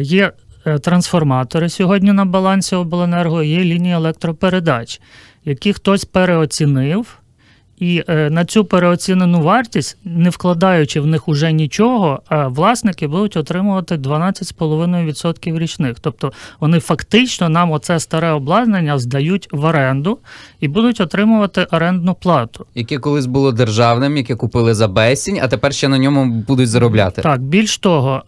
є трансформатори сьогодні на балансі обленерго, є лінії електропередач, які хтось переоцінив. І е, на цю переоцінену вартість, не вкладаючи в них уже нічого, е, власники будуть отримувати 12,5% річних. Тобто вони фактично нам оце старе обладнання здають в оренду і будуть отримувати орендну плату. Яке колись було державним, яке купили за безцінь, а тепер ще на ньому будуть заробляти. Так, більш того.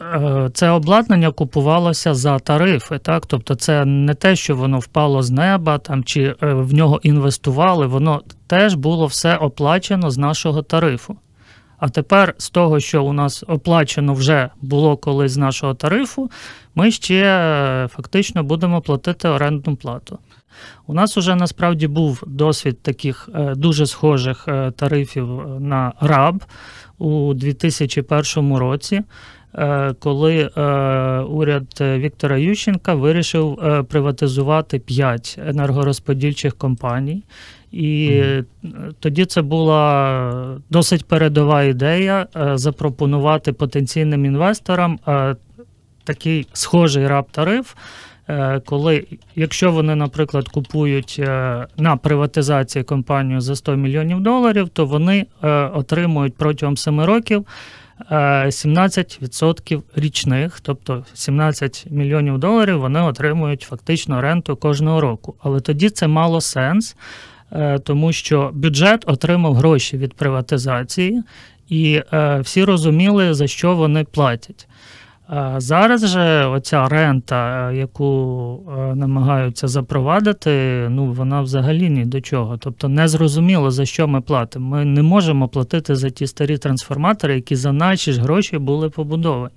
Е, це обладнання купувалося за тарифи, так тобто це не те, що воно впало з неба там чи е, в нього інвестували, воно теж було все оплачено з нашого тарифу. А тепер з того, що у нас оплачено вже було колись з нашого тарифу, ми ще е, фактично будемо платити орендну плату. У нас вже насправді був досвід таких дуже схожих тарифів на РАБ у 2001 році. Е, коли е, уряд Віктора Ющенка вирішив е, приватизувати п'ять енергорозподільчих компаній. І тоді це була досить передова ідея запропонувати потенційним інвесторам такий схожий раб-тариф, коли, якщо вони, наприклад, купують на приватизації компанію за 100 мільйонів доларів, то вони отримують протягом 7 років 17% річних, тобто 17 мільйонів доларів вони отримують фактично ренту кожного року. Але тоді це мало сенс, е, тому що бюджет отримав гроші від приватизації, і е, всі розуміли, за що вони платять. Зараз же оця рента, е, яку е, намагаються запровадити, ну вона взагалі ні до чого. Тобто не зрозуміло, за що ми платимо. Ми не можемо платити за ті старі трансформатори, які за наші ж гроші були побудовані.